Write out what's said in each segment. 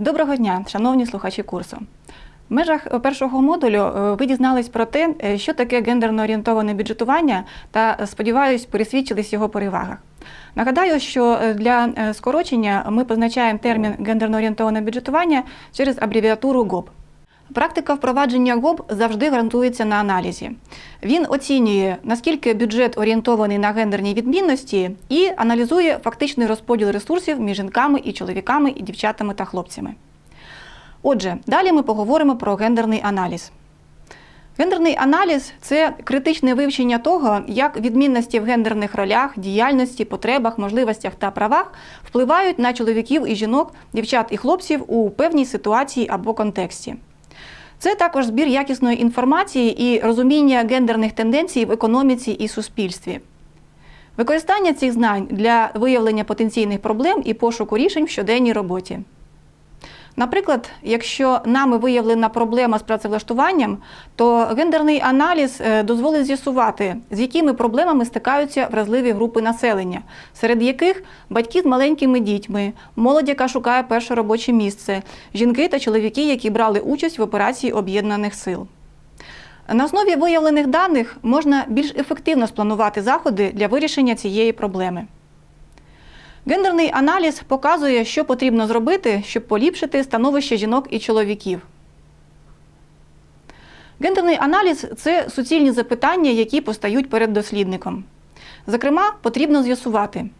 Доброго дня, шановні слухачі курсу. В межах першого модулю е, ви дізнались про те, е, що таке гендерно орієнтоване бюджетування, та сподіваюсь, пересвідчились його перевагах. Нагадаю, що е, для е, скорочення ми позначаємо термін гендерно орієнтоване бюджетування через абревіатуру ГОБ. Практика впровадження ГОБ завжди ґрунтується на аналізі. Він оцінює, наскільки бюджет орієнтований на гендерні відмінності, і аналізує фактичний розподіл ресурсів між жінками і чоловіками, і дівчатами та хлопцями. Отже, далі ми поговоримо про гендерний аналіз. Гендерний аналіз це критичне вивчення того, як відмінності в гендерних ролях, діяльності, потребах, можливостях та правах впливають на чоловіків і жінок, дівчат і хлопців у певній ситуації або контексті. Це також збір якісної інформації і розуміння гендерних тенденцій в економіці і суспільстві. Використання цих знань для виявлення потенційних проблем і пошуку рішень в щоденній роботі. Наприклад, якщо нами виявлена проблема з працевлаштуванням, то гендерний аналіз е, дозволить з'ясувати, з якими проблемами стикаються вразливі групи населення, серед яких батьки з маленькими дітьми, молодь, яка шукає перше робоче місце, жінки та чоловіки, які брали участь в операції об'єднаних сил. На основі виявлених даних можна більш ефективно спланувати заходи для вирішення цієї проблеми. Гендерний аналіз показує, що потрібно зробити, щоб поліпшити становище жінок і чоловіків. Гендерний аналіз це суцільні запитання, які постають перед дослідником. Зокрема, потрібно з'ясувати,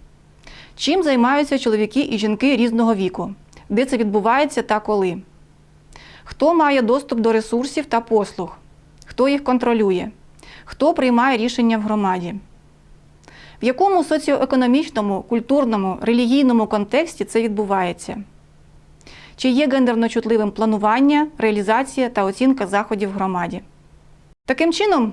чим займаються чоловіки і жінки різного віку, де це відбувається та коли, хто має доступ до ресурсів та послуг, хто їх контролює, хто приймає рішення в громаді. В якому соціоекономічному, культурному, релігійному контексті це відбувається? Чи є гендерно чутливим планування, реалізація та оцінка заходів в громаді? Таким чином,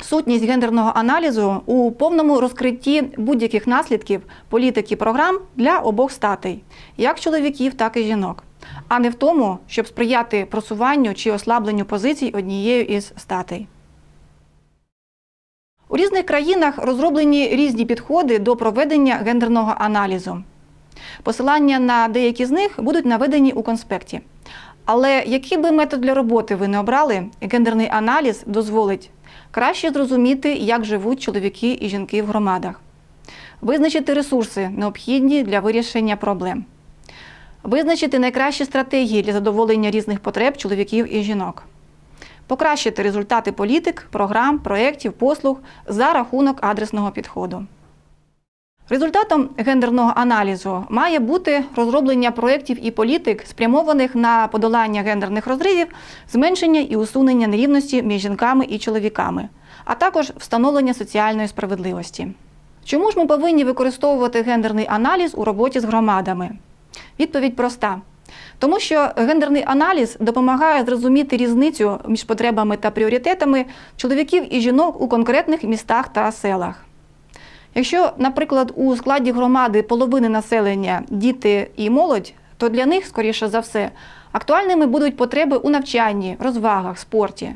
сутність гендерного аналізу у повному розкритті будь-яких наслідків політики програм для обох статей, як чоловіків, так і жінок, а не в тому, щоб сприяти просуванню чи ослабленню позицій однією із статей. Різних країнах розроблені різні підходи до проведення гендерного аналізу. Посилання на деякі з них будуть наведені у конспекті. Але який би метод для роботи ви не обрали, гендерний аналіз дозволить краще зрозуміти, як живуть чоловіки і жінки в громадах, визначити ресурси, необхідні для вирішення проблем, визначити найкращі стратегії для задоволення різних потреб чоловіків і жінок покращити результати політик, програм, проєктів, послуг за рахунок адресного підходу. Результатом гендерного аналізу має бути розроблення проєктів і політик, спрямованих на подолання гендерних розривів, зменшення і усунення нерівності між жінками і чоловіками, а також встановлення соціальної справедливості. Чому ж ми повинні використовувати гендерний аналіз у роботі з громадами? Відповідь проста. Тому що гендерний аналіз допомагає зрозуміти різницю між потребами та пріоритетами чоловіків і жінок у конкретних містах та селах. Якщо, наприклад, у складі громади половини населення діти і молодь, то для них, скоріше за все, актуальними будуть потреби у навчанні, розвагах, спорті.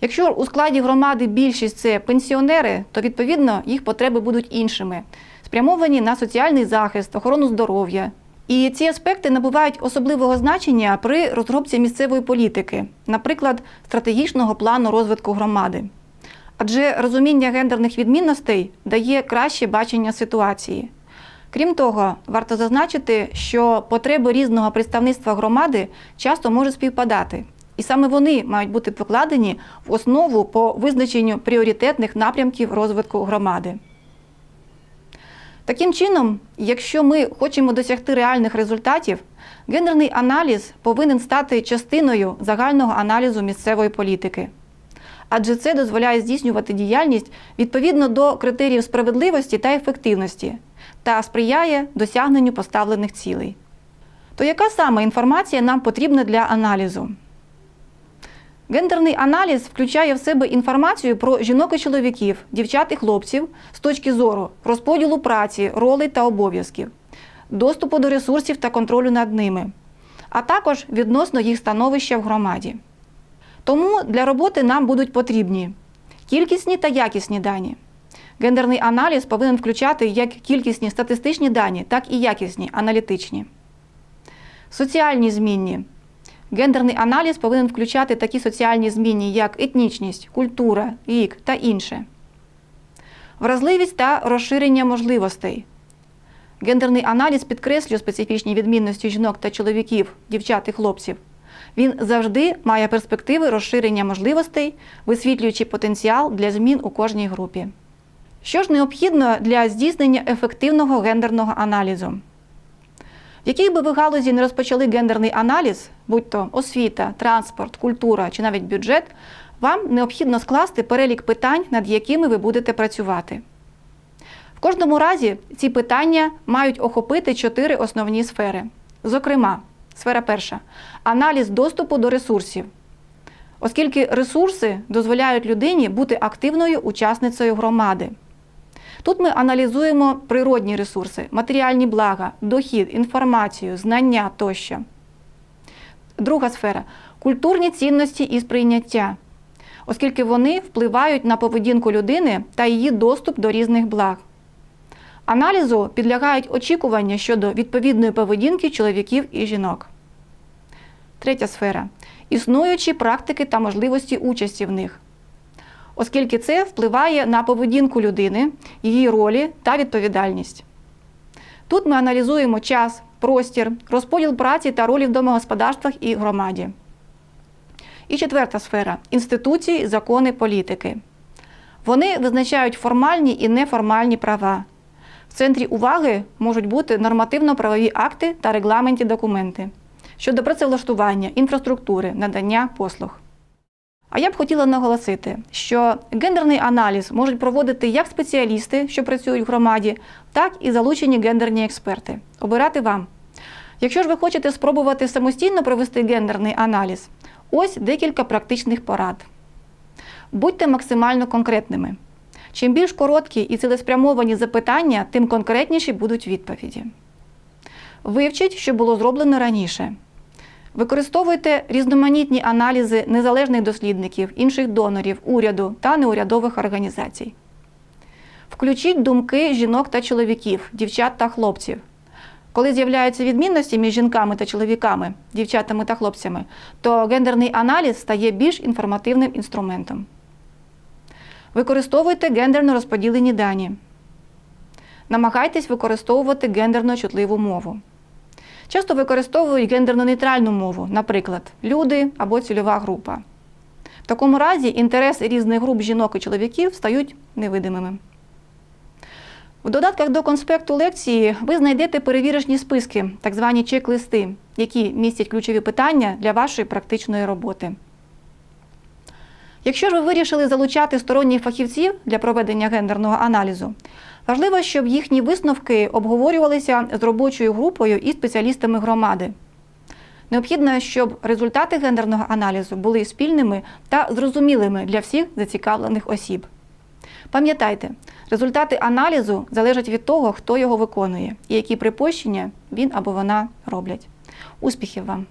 Якщо у складі громади більшість це пенсіонери, то відповідно їх потреби будуть іншими, спрямовані на соціальний захист, охорону здоров'я, і ці аспекти набувають особливого значення при розробці місцевої політики, наприклад, стратегічного плану розвитку громади. Адже розуміння гендерних відмінностей дає краще бачення ситуації. Крім того, варто зазначити, що потреби різного представництва громади часто можуть співпадати, і саме вони мають бути покладені в основу по визначенню пріоритетних напрямків розвитку громади. Таким чином, якщо ми хочемо досягти реальних результатів, гендерний аналіз повинен стати частиною загального аналізу місцевої політики. Адже це дозволяє здійснювати діяльність відповідно до критеріїв справедливості та ефективності та сприяє досягненню поставлених цілей. То яка саме інформація нам потрібна для аналізу? Гендерний аналіз включає в себе інформацію про жінок і чоловіків, дівчат і хлопців з точки зору розподілу праці, ролей та обов'язків, доступу до ресурсів та контролю над ними, а також відносно їх становища в громаді. Тому для роботи нам будуть потрібні кількісні та якісні дані. Гендерний аналіз повинен включати як кількісні статистичні дані, так і якісні аналітичні. Соціальні змінні. Гендерний аналіз повинен включати такі соціальні змінні, як етнічність, культура, вік та інше. Вразливість та розширення можливостей. Гендерний аналіз підкреслює специфічні відмінності жінок та чоловіків, дівчат і хлопців. Він завжди має перспективи розширення можливостей, висвітлюючи потенціал для змін у кожній групі. Що ж необхідно для здійснення ефективного гендерного аналізу? Якій би ви галузі не розпочали гендерний аналіз, будь то освіта, транспорт, культура чи навіть бюджет, вам необхідно скласти перелік питань, над якими ви будете працювати. В кожному разі ці питання мають охопити чотири основні сфери. Зокрема, сфера перша аналіз доступу до ресурсів, оскільки ресурси дозволяють людині бути активною учасницею громади. Тут ми аналізуємо природні ресурси, матеріальні блага, дохід, інформацію, знання тощо. Друга сфера культурні цінності і сприйняття, оскільки вони впливають на поведінку людини та її доступ до різних благ. Аналізу підлягають очікування щодо відповідної поведінки чоловіків і жінок. Третя сфера існуючі практики та можливості участі в них оскільки це впливає на поведінку людини, її ролі та відповідальність. Тут ми аналізуємо час, простір, розподіл праці та ролі в домогосподарствах і громаді. І четверта сфера інституції, закони, політики. Вони визначають формальні і неформальні права. В центрі уваги можуть бути нормативно-правові акти та регламентні документи щодо працевлаштування, інфраструктури, надання послуг. А я б хотіла наголосити, що гендерний аналіз можуть проводити як спеціалісти, що працюють в громаді, так і залучені гендерні експерти. Обирати вам. Якщо ж ви хочете спробувати самостійно провести гендерний аналіз, ось декілька практичних порад. Будьте максимально конкретними. Чим більш короткі і цілеспрямовані запитання, тим конкретніші будуть відповіді. Вивчіть, що було зроблено раніше. Використовуйте різноманітні аналізи незалежних дослідників, інших донорів, уряду та неурядових організацій. Включіть думки жінок та чоловіків, дівчат та хлопців. Коли з'являються відмінності між жінками та чоловіками, дівчатами та хлопцями, то гендерний аналіз стає більш інформативним інструментом. Використовуйте гендерно розподілені дані. Намагайтесь використовувати гендерно чутливу мову. Часто використовують гендерно-нейтральну мову, наприклад, люди або цільова група. В такому разі інтереси різних груп жінок і чоловіків стають невидимими. В додатках до конспекту лекції ви знайдете перевірочні списки, так звані чек-листи, які містять ключові питання для вашої практичної роботи. Якщо ж ви вирішили залучати сторонніх фахівців для проведення гендерного аналізу, важливо, щоб їхні висновки обговорювалися з робочою групою і спеціалістами громади. Необхідно, щоб результати гендерного аналізу були спільними та зрозумілими для всіх зацікавлених осіб. Пам'ятайте, результати аналізу залежать від того, хто його виконує і які припущення він або вона роблять. Успіхів вам!